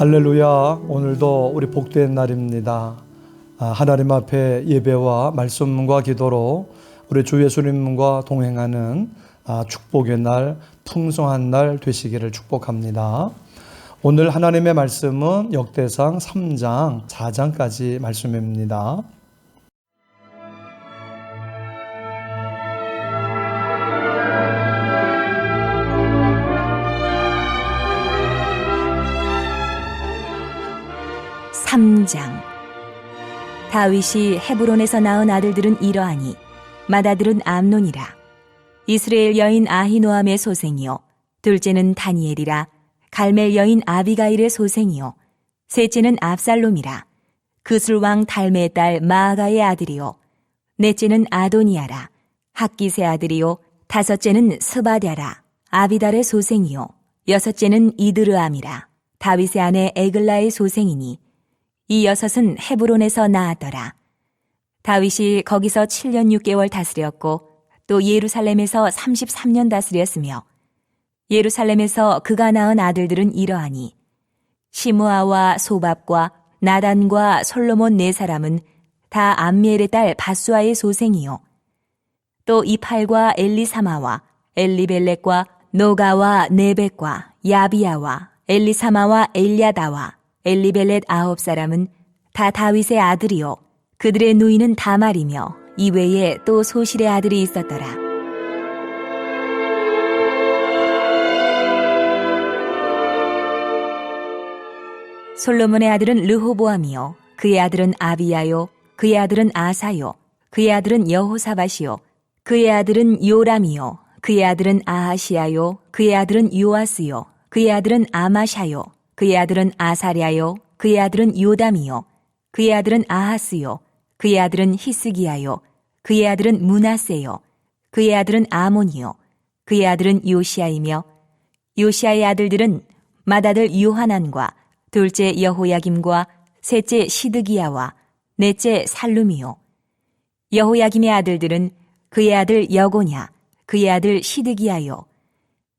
할렐루야. 오늘도 우리 복된 날입니다. 아, 하나님 앞에 예배와 말씀과 기도로 우리 주 예수님과 동행하는 아, 축복의 날, 풍성한 날 되시기를 축복합니다. 오늘 하나님의 말씀은 역대상 3장 4장까지 말씀입니다. 삼장. 다윗이 헤브론에서 낳은 아들들은 이러하니 맏아들은 암논이라. 이스라엘 여인 아히노함의 소생이요. 둘째는 다니엘이라. 갈멜 여인 아비가일의 소생이요. 셋째는 압살롬이라. 그술왕 달메의 딸 마아가의 아들이요. 넷째는 아도니아라. 학기세 아들이요. 다섯째는 스바랴라. 아비달의 소생이요. 여섯째는 이드르암이라. 다윗의 아내 에글라의 소생이니 이 여섯은 헤브론에서 나았더라. 다윗이 거기서 7년 6개월 다스렸고 또 예루살렘에서 33년 다스렸으며 예루살렘에서 그가 낳은 아들들은 이러하니 시므아와 소밥과 나단과 솔로몬 네 사람은 다 암미엘의 딸 바수아의 소생이요 또 이팔과 엘리사마와 엘리벨렉과 노가와 네벡과 야비야와 엘리사마와 엘리야다와 엘리벨렛 아홉 사람은 다 다윗의 아들이요. 그들의 누이는 다말이며 이외에 또 소실의 아들이 있었더라. 솔로몬의 아들은 르호보암이요. 그의 아들은 아비야요. 그의 아들은 아사요. 그의 아들은 여호사밧이요. 그의 아들은 요람이요. 그의 아들은 아하시야요. 그의 아들은 요아스요. 그의 아들은 아마샤요 그의 아들은 아사랴요. 그의 아들은 요담이요. 그의 아들은 아하스요. 그의 아들은 히스기야요. 그의 아들은 문하세요. 그의 아들은 아몬이요. 그의 아들은 요시아이며 요시아의 아들들은 맏아들 요하난과 둘째 여호야김과 셋째 시드기야와 넷째 살룸이요. 여호야김의 아들들은 그의 아들 여고냐 그의 아들 시드기야요.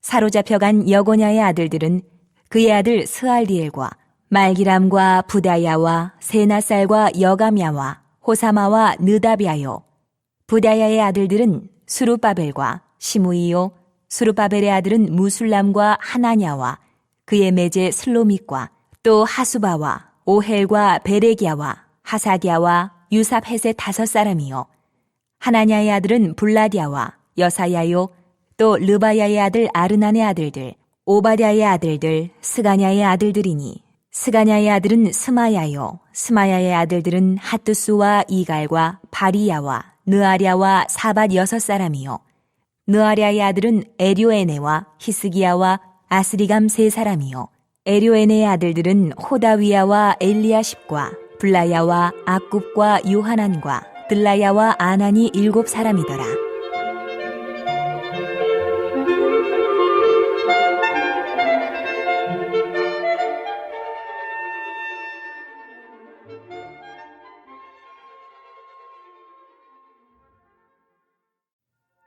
사로잡혀간 여고냐의 아들들은 그의 아들 스알디엘과 말기람과 부다야와 세나살과 여가мя와 호사마와 느다비아요. 부다야의 아들들은 수르바벨과 시무이요. 수르바벨의 아들은 무술람과 하나냐와 그의 매제 슬로믹과 또 하수바와 오헬과 베레기야와 하사디아와 유삽헷의 다섯 사람이요. 하나냐의 아들은 블라디아와 여사야요. 또 르바야의 아들 아르난의 아들들 오바댜의 아들들 스가냐의 아들들이니 스가냐의 아들은 스마야요 스마야의 아들들은 핫두스와 이갈과 바리야와 느아랴와 사밧 여섯 사람이요 느아랴의 아들은 에료에네와 히스기야와 아스리감 세 사람이요 에료에네의 아들들은 호다위야와 엘리야십과 블라야와 악굽과 요하난과 들라야와 아난이 일곱 사람이더라.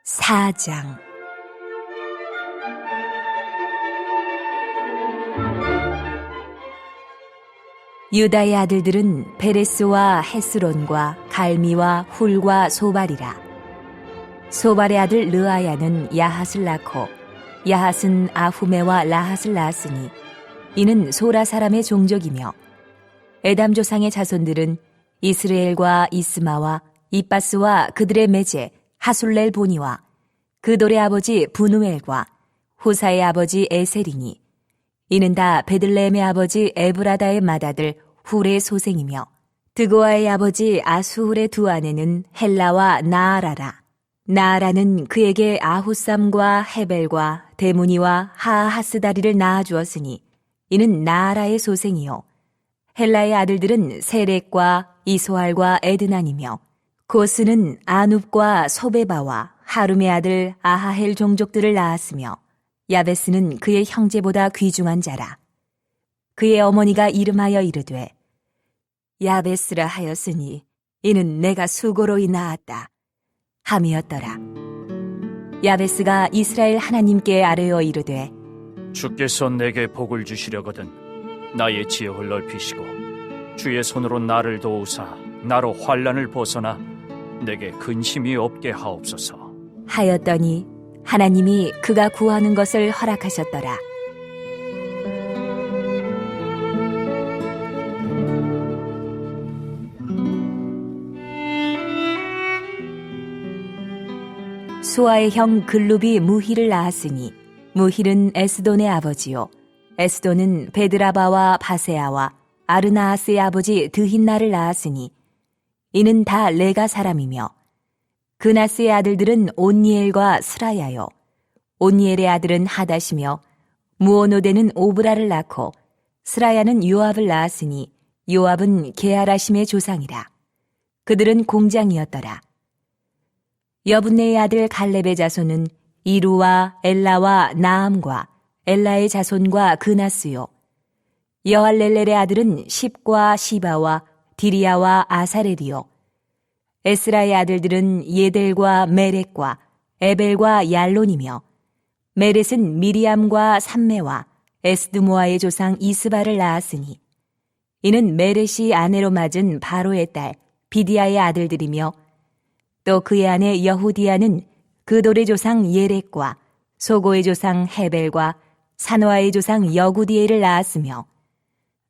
사장 유다의 아들들은 베레스와 헤스론과 갈미와 훌과 소발이라. 소발의 아들 르아야는 야핫을 낳고 야핫은 아후메와 라핫을 낳았으니 이는 소라 사람의 종족이며 에담 조상의 자손들은 이스라엘과 이스마와 이빠스와 그들의 매제 하술렐 보니와 그돌의 아버지 분우엘과 후사의 아버지 에셀이니 이는 다 베들레헴의 아버지 에브라다의 맏아들 훌의 소생이며 드고아의 아버지 아수훌의 두 아내는 헬라와 나아라라. 나아라는 그에게 아후삼과 헤벨과 데무니와 하하스다리를 낳아주었으니 이는 나아라의 소생이요. 헬라의 아들들은 세렉과 이소알과 에드난이며 고스는 아눕과 소베바와 하룸의 아들 아하헬 종족들을 낳았으며 야베스는 그의 형제보다 귀중한 자라. 그의 어머니가 이름하여 이르되 야베스라 하였으니 이는 내가 수고로이 낳았다. 함이었더라. 야베스가 이스라엘 하나님께 아뢰어 이르되 주께서 내게 복을 주시려거든 나의 지역을 넓히시고 주의 손으로 나를 도우사 나로 환란을 벗어나 내게 근심이 없게 하옵소서. 하였더니 하나님이 그가 구하는 것을 허락하셨더라. 수아의 형 글룹이 무힐을 낳았으니 무힐은 에스돈의 아버지요 에스돈은 베드라바와 바세아와 아르나하스의 아버지 드힌나를 낳았으니 이는 다 레가 사람이며 그나스의 아들들은 온니엘과 스라야요. 온니엘의 아들은 하다시며 무오노데는 오브라를 낳고 스라야는 요압을 낳았으니 요압은 게하라심의 조상이라. 그들은 공장이었더라. 여분네의 아들 갈렙의 자손은 이루와 엘라와 나암과 엘라의 자손과 그나스요. 여할렐렐의 아들은 십과 시바와 디리아와 아사렐이요. 에스라의 아들들은 예델과 메렉과 에벨과 얄론이며 메렛은 미리암과 삼메와 에스드모아의 조상 이스바를 낳았으니 이는 메렛이 아내로 맞은 바로의 딸 비디아의 아들들이며 또 그의 아내 여후디아는 그돌의 조상 예렉과 소고의 조상 헤벨과 사노아의 조상 여구디엘을 낳았으며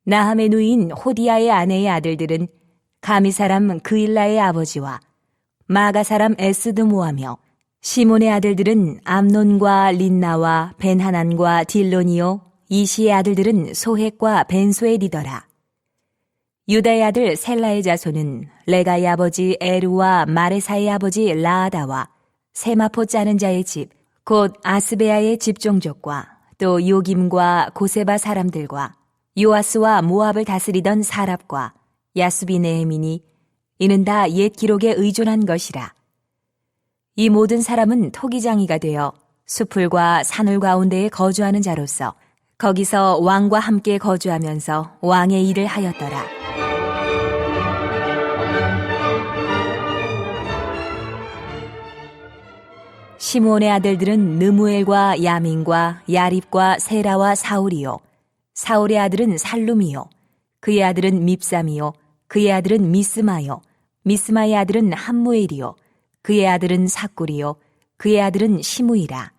나함의 누인 호디아의 아내의 아들들은 가미 사람 그일라의 아버지와 마가 사람 에스드모하며 시몬의 아들들은 암논과 린나와 벤하난과 딜로니오 이시의 아들들은 소헷과 벤소엘이더라. 유다의 아들 셀라의 자손은 레가의 아버지 에루와 마레사의 아버지 라아다와 세마포 짜는 자의 집, 곧 아스베아의 집종족과 또 요김과 고세바 사람들과 요아스와 모압을 다스리던 사랍과 야수비 네헤미니 이는 다 옛 기록에 의존한 것이라. 이 모든 사람은 토기장이가 되어 수풀과 산울 가운데에 거주하는 자로서 거기서 왕과 함께 거주하면서 왕의 일을 하였더라. 시므온의 아들들은 느무엘과 야민과 야립과 세라와 사울이요. 사울의 아들은 살룸이요. 그의 아들은 밉삼이요. 그의 아들은 미스마요. 미스마의 아들은 함무엘이요. 그의 아들은 사꿀이요. 그의 아들은 시무이라.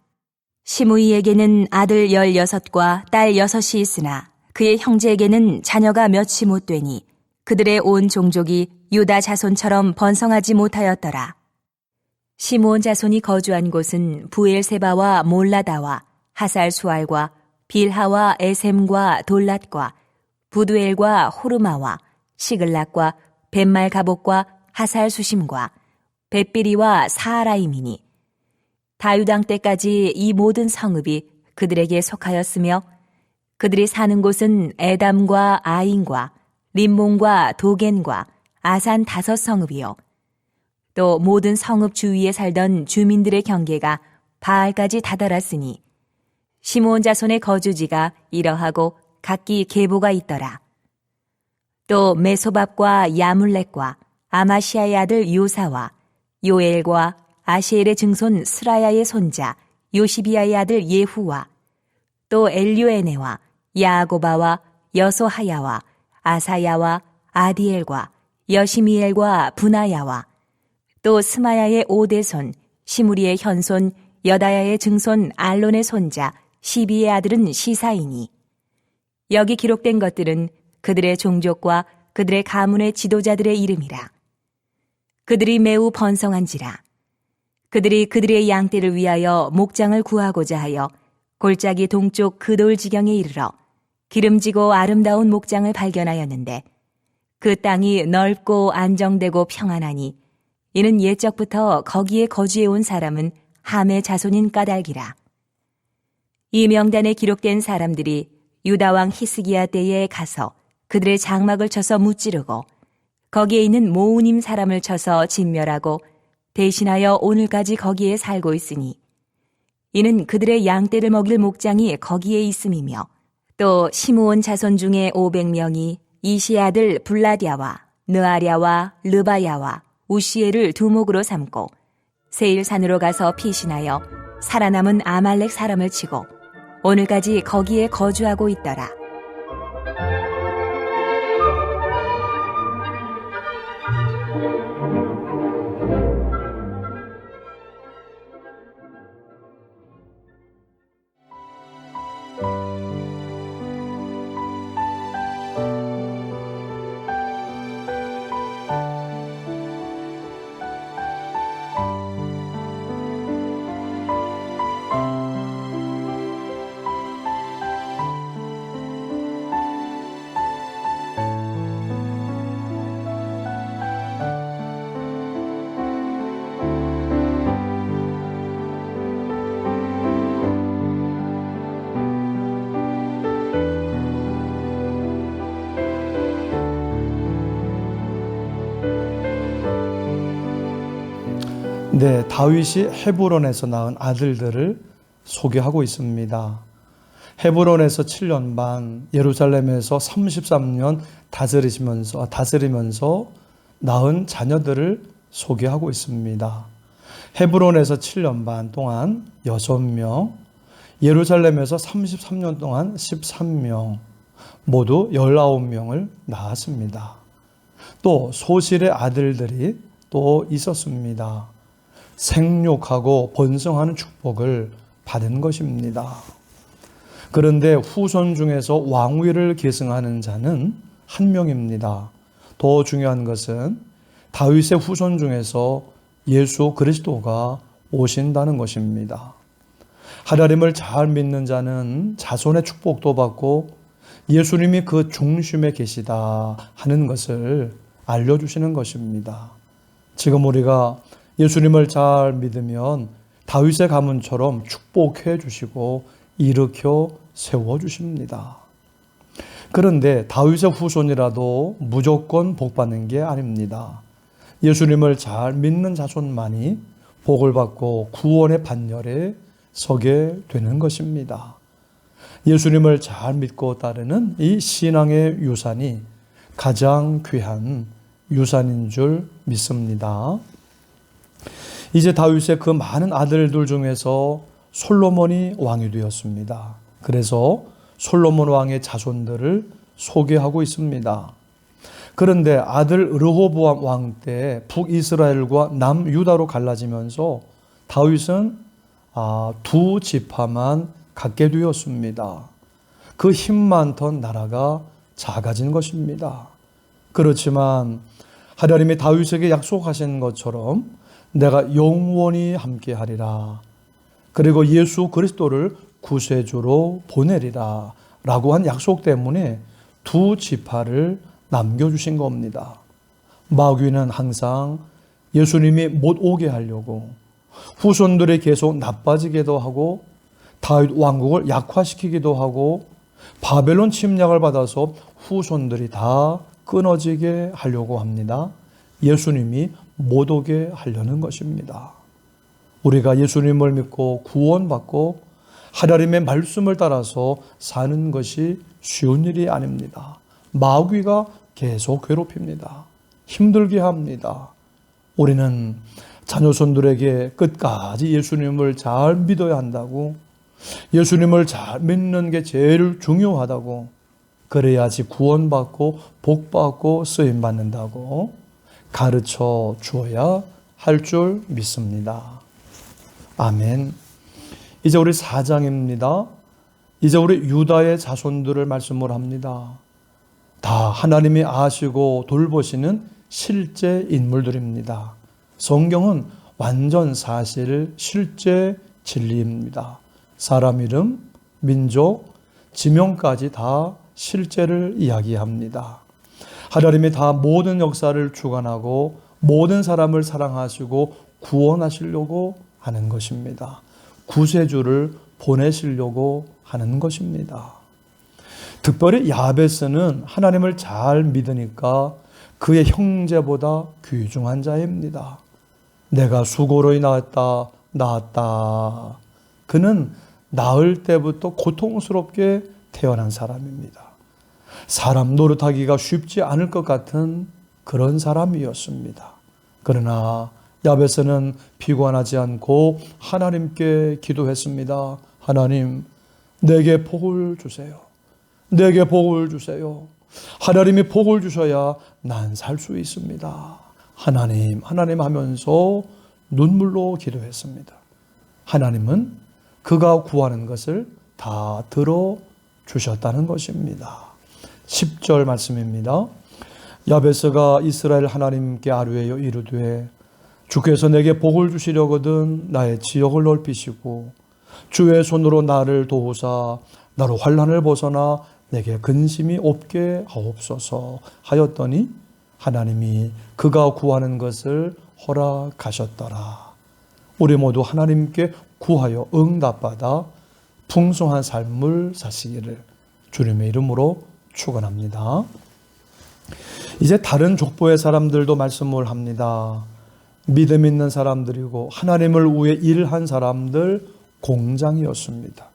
시무이에게는 아들 열여섯과 딸 여섯이 있으나 그의 형제에게는 자녀가 몇이 못 되니 그들의 온 종족이 유다 자손처럼 번성하지 못하였더라. 시므온 자손이 거주한 곳은 부엘세바와 몰라다와 하살 수알과 빌하와 에셈과 돌랏과 부두엘과 호르마와 시글락과 벤말 가복과 하살 수심과 벳비리와 사하라임이니 다유당 때까지 이 모든 성읍이 그들에게 속하였으며 그들이 사는 곳은 에담과 아인과 림몬과 도겐과 아산 다섯 성읍이요 또 모든 성읍 주위에 살던 주민들의 경계가 바알까지 다다랐으니 시므온 자손의 거주지가 이러하고 각기 계보가 있더라. 또 메소밥과 야물렉과 아마시아의 아들 요사와 요엘과 아시엘의 증손 스라야의 손자 요시비아의 아들 예후와 또 엘료에네와 야고바와 여소하야와 아사야와 아디엘과 여시미엘과 분하야와 또 스마야의 오대손 시무리의 현손 여다야의 증손 알론의 손자 시비의 아들은 시사이니. 여기 기록된 것들은 그들의 종족과 그들의 가문의 지도자들의 이름이라 그들이 매우 번성한지라 그들이 그들의 양떼를 위하여 목장을 구하고자 하여 골짜기 동쪽 그돌 지경에 이르러 기름지고 아름다운 목장을 발견하였는데 그 땅이 넓고 안정되고 평안하니 이는 옛적부터 거기에 거주해 온 사람은 함의 자손인 까닭이라. 이 명단에 기록된 사람들이 유다왕 히스기야 때에 가서 그들의 장막을 쳐서 무찌르고 거기에 있는 모우님 사람을 쳐서 진멸하고 대신하여 오늘까지 거기에 살고 있으니 이는 그들의 양떼를 먹일 목장이 거기에 있음이며 또 시므온 자손 중에 500명이 이시 아들 블라디아와 느아랴와 르바야와 우시에를 두목으로 삼고 세일산으로 가서 피신하여 살아남은 아말렉 사람을 치고 오늘까지 거기에 거주하고 있더라. 네, 다윗이 헤브론에서 낳은 아들들을 소개하고 있습니다. 헤브론에서 7년 반, 예루살렘에서 33년 다스리시면서 아, 다스리면서 낳은 자녀들을 소개하고 있습니다. 헤브론에서 7년 반 동안 6명, 예루살렘에서 33년 동안 13명, 모두 19명을 낳았습니다. 또 소실의 아들들이 또 있었습니다. 생육하고 번성하는 축복을 받은 것입니다. 그런데 후손 중에서 왕위를 계승하는 자는 한 명입니다. 더 중요한 것은 다윗의 후손 중에서 예수 그리스도가 오신다는 것입니다. 하나님을 잘 믿는 자는 자손의 축복도 받고 예수님이 그 중심에 계시다 하는 것을 알려주시는 것입니다. 지금 우리가 예수님을 잘 믿으면 다윗의 가문처럼 축복해 주시고 일으켜 세워 주십니다. 그런데 다윗의 후손이라도 무조건 복 받는 게 아닙니다. 예수님을 잘 믿는 자손만이 복을 받고 구원의 반열에 서게 되는 것입니다. 예수님을 잘 믿고 따르는 이 신앙의 유산이 가장 귀한 유산인 줄 믿습니다. 이제 다윗의 그 많은 아들들 중에서 솔로몬이 왕이 되었습니다. 그래서 솔로몬 왕의 자손들을 소개하고 있습니다. 그런데 아들 르호보암 왕 때 북이스라엘과 남유다로 갈라지면서 다윗은 아, 두 지파만 갖게 되었습니다. 그 힘 많던 나라가 작아진 것입니다. 그렇지만 하나님이 다윗에게 약속하신 것처럼 내가 영원히 함께하리라. 그리고 예수 그리스도를 구세주로 보내리라. 라고 한 약속 때문에 두 지파를 남겨주신 겁니다. 마귀는 항상 예수님이 못 오게 하려고 후손들이 계속 나빠지기도 하고 다윗 왕국을 약화시키기도 하고 바벨론 침략을 받아서 후손들이 다 끊어지게 하려고 합니다. 예수님이 못 오게 하려는 것입니다. 우리가 예수님을 믿고 구원받고 하나님의 말씀을 따라서 사는 것이 쉬운 일이 아닙니다. 마귀가 계속 괴롭힙니다. 힘들게 합니다. 우리는 자녀손들에게 끝까지 예수님을 잘 믿어야 한다고, 예수님을 잘 믿는 게 제일 중요하다고, 그래야지 구원받고 복받고 쓰임받는다고 가르쳐 주어야 할 줄 믿습니다. 아멘. 이제 우리 4장입니다. 이제 우리 유다의 자손들을 말씀을 합니다. 다 하나님이 아시고 돌보시는 실제 인물들입니다. 성경은 완전 사실 실제 진리입니다. 사람 이름, 민족, 지명까지 다 실제를 이야기합니다. 하나님이 다 모든 역사를 주관하고 모든 사람을 사랑하시고 구원하시려고 하는 것입니다. 구세주를 보내시려고 하는 것입니다. 특별히 야베스는 하나님을 잘 믿으니까 그의 형제보다 귀중한 자입니다. 내가 수고로 낳았다, 낳았다. 그는 낳을 때부터 고통스럽게 태어난 사람입니다. 사람 노릇하기가 쉽지 않을 것 같은 그런 사람이었습니다. 그러나 야베스는 비관하지 않고 하나님께 기도했습니다. 하나님, 내게 복을 주세요. 내게 복을 주세요. 하나님이 복을 주셔야 난 살 수 있습니다. 하나님, 하나님 하면서 눈물로 기도했습니다. 하나님은 그가 구하는 것을 다 들어 주셨다는 것입니다. 10절 말씀입니다. 야베스가 이스라엘 하나님께 아뢰어 이르되 주께서 내게 복을 주시려거든 나의 지역을 넓히시고 주의 손으로 나를 도우사 나로 환란을 벗어나 내게 근심이 없게 하옵소서 하였더니 하나님이 그가 구하는 것을 허락하셨더라. 우리 모두 하나님께 구하여 응답받아 풍성한 삶을 사시기를 주님의 이름으로 축원합니다. 이제 다른 족보의 사람들도 말씀을 합니다. 믿음 있는 사람들이고 하나님을 위해 일한 사람들 공장이었습니다.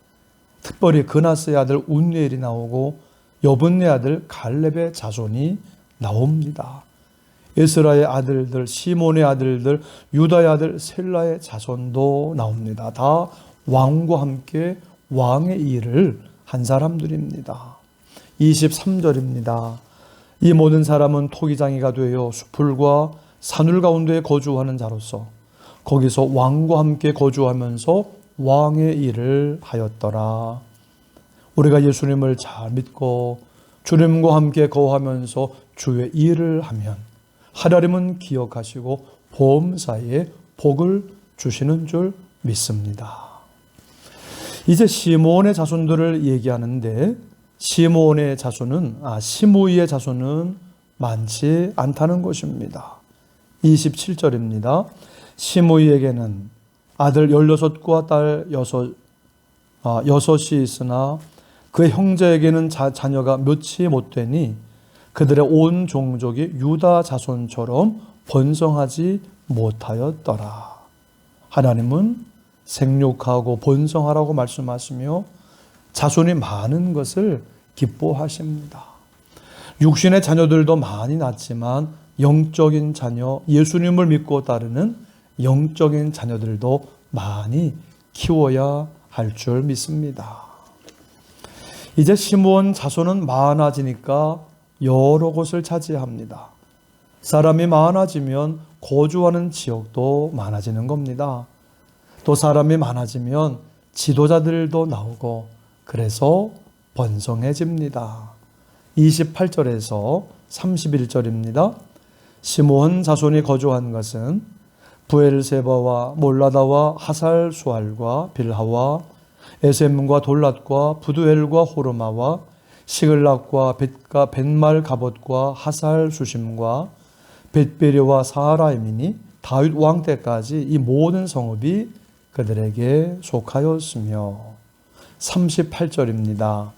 특별히 그나스의 아들 운니엘이 나오고 여분네 아들 갈렙의 자손이 나옵니다. 에스라의 아들들, 시몬의 아들들, 유다의 아들 셀라의 자손도 나옵니다. 다 왕과 함께 왕의 일을 한 사람들입니다. 23절입니다. 이 모든 사람은 토기장이가 되어 수풀과 산울 가운데 거주하는 자로서 거기서 왕과 함께 거주하면서 왕의 일을 하였더라. 우리가 예수님을 잘 믿고 주님과 함께 거하면서 주의 일을 하면 하나님은 기억하시고 보험사에 복을 주시는 줄 믿습니다. 이제 시몬의 자손들을 얘기하는데 시몬의 자손은 아 시므이의 자손은 많지 않다는 것입니다. 27절입니다. 시므이에게는 아들 16과 딸 6, 아, 6이 있으나 그 형제에게는 자, 자녀가 몇이 못 되니 그들의 온 종족이 유다 자손처럼 번성하지 못하였더라. 하나님은 생육하고 번성하라고 말씀하시며 자손이 많은 것을 기뻐하십니다. 육신의 자녀들도 많이 낳지만 영적인 자녀, 예수님을 믿고 따르는 영적인 자녀들도 많이 키워야 할 줄 믿습니다. 이제 시므온 자손은 많아지니까 여러 곳을 차지합니다. 사람이 많아지면 거주하는 지역도 많아지는 겁니다. 또 사람이 많아지면 지도자들도 나오고 그래서 번성해집니다. 28절에서 31절입니다. 시므온 자손이 거주한 것은 부엘세바와 몰라다와 하살 수알과 빌하와 에셈과 돌랏과 부두엘과 호르마와 시글락과 벳과 벳말 가봇과 하살 수심과 벳베리와 사하라임이니 다윗 왕 때까지 이 모든 성읍이 그들에게 속하였으며 38절입니다.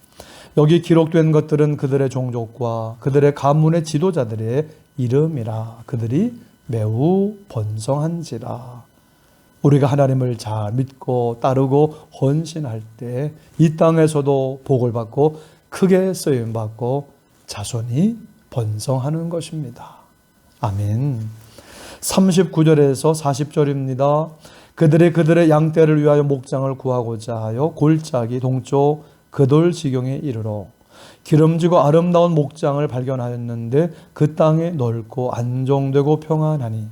여기 기록된 것들은 그들의 종족과 그들의 가문의 지도자들의 이름이라 그들이 매우 번성한지라 우리가 하나님을 잘 믿고 따르고 헌신할 때 이 땅에서도 복을 받고 크게 쓰임 받고 자손이 번성하는 것입니다. 아멘. 39절에서 40절입니다. 그들이 그들의 양떼를 위하여 목장을 구하고자 하여 골짜기 동쪽 그돌 지경에 이르러 기름지고 아름다운 목장을 발견하였는데 그 땅에 넓고 안정되고 평안하니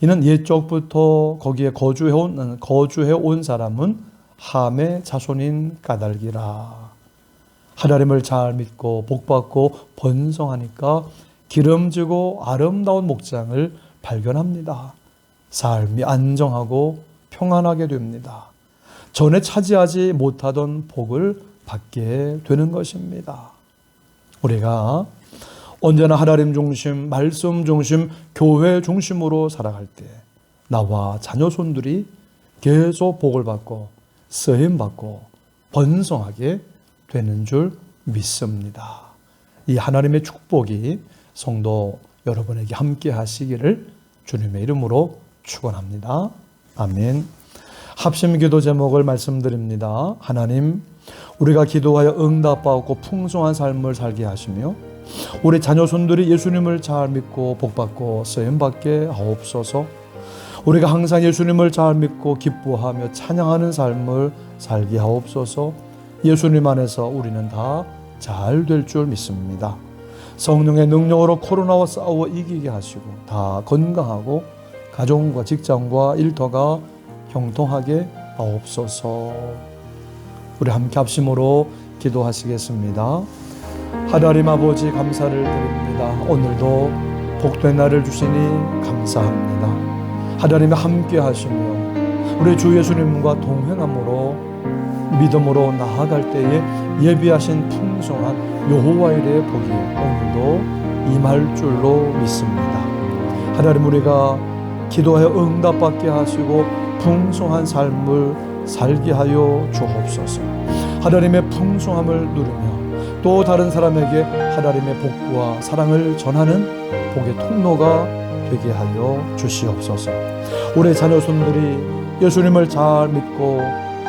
이는 옛적부터 거기에 거주해온 거주해온 사람은 함의 자손인 까닭이라 하나님을 잘 믿고 복받고 번성하니까 기름지고 아름다운 목장을 발견합니다. 삶이 안정하고 평안하게 됩니다. 전에 차지하지 못하던 복을 받게 되는 것입니다. 우리가 언제나 하나님 중심, 말씀 중심, 교회 중심으로 살아갈 때 나와 자녀 손들이 계속 복을 받고 쓰임 받고 번성하게 되는 줄 믿습니다. 이 하나님의 축복이 성도 여러분에게 함께 하시기를 주님의 이름으로 축원합니다. 아멘. 합심 기도 제목을 말씀드립니다. 하나님, 우리가 기도하여 응답받고 풍성한 삶을 살게 하시며 우리 자녀 손들이 예수님을 잘 믿고 복받고 쓰임 받게 하옵소서. 우리가 항상 예수님을 잘 믿고 기뻐하며 찬양하는 삶을 살게 하옵소서. 예수님 안에서 우리는 다 잘 될 줄 믿습니다. 성령의 능력으로 코로나와 싸워 이기게 하시고 다 건강하고 가정과 직장과 일터가 형통하게 하옵소서. 우리 함께 합심으로 기도하시겠습니다. 하나님 아버지 감사를 드립니다. 오늘도 복된 날을 주시니 감사합니다. 하나님이 함께 하시며 우리 주 예수님과 동행함으로 믿음으로 나아갈 때에 예비하신 풍성한 여호와 일의 복이 오늘도 임할 줄로 믿습니다. 하나님 우리가 기도하여 응답받게 하시고 풍성한 삶을 살게 하여 주옵소서. 하나님의 풍성함을 누리며 또 다른 사람에게 하나님의 복과 사랑을 전하는 복의 통로가 되게 하여 주시옵소서. 우리 자녀손들이 예수님을 잘 믿고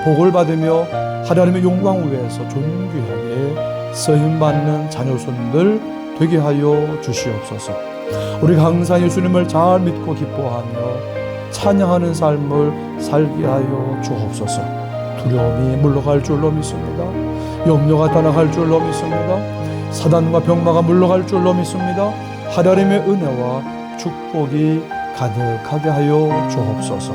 복을 받으며 하나님의 영광 위에서 존귀하게 쓰임 받는 자녀손들 되게 하여 주시옵소서. 우리가 항상 예수님을 잘 믿고 기뻐하며 찬양하는 삶을 살게 하여 주옵소서. 두려움이 물러갈 줄로 믿습니다. 염려가 떠나갈 줄로 믿습니다. 사단과 병마가 물러갈 줄로 믿습니다. 하나님의 은혜와 축복이 가득하게 하여 주옵소서.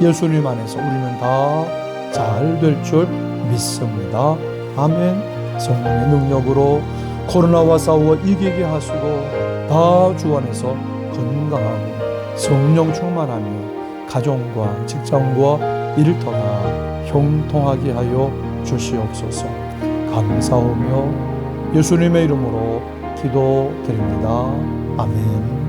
예수님 안에서 우리는 다 잘 될 줄 믿습니다. 아멘. 성령의 능력으로 코로나와 싸워 이기게 하시고 다 주 안에서 건강하고 성령 충만하며 가정과 직장과 일터가 형통하게 하여 주시옵소서. 감사하며 예수님의 이름으로 기도드립니다. 아멘.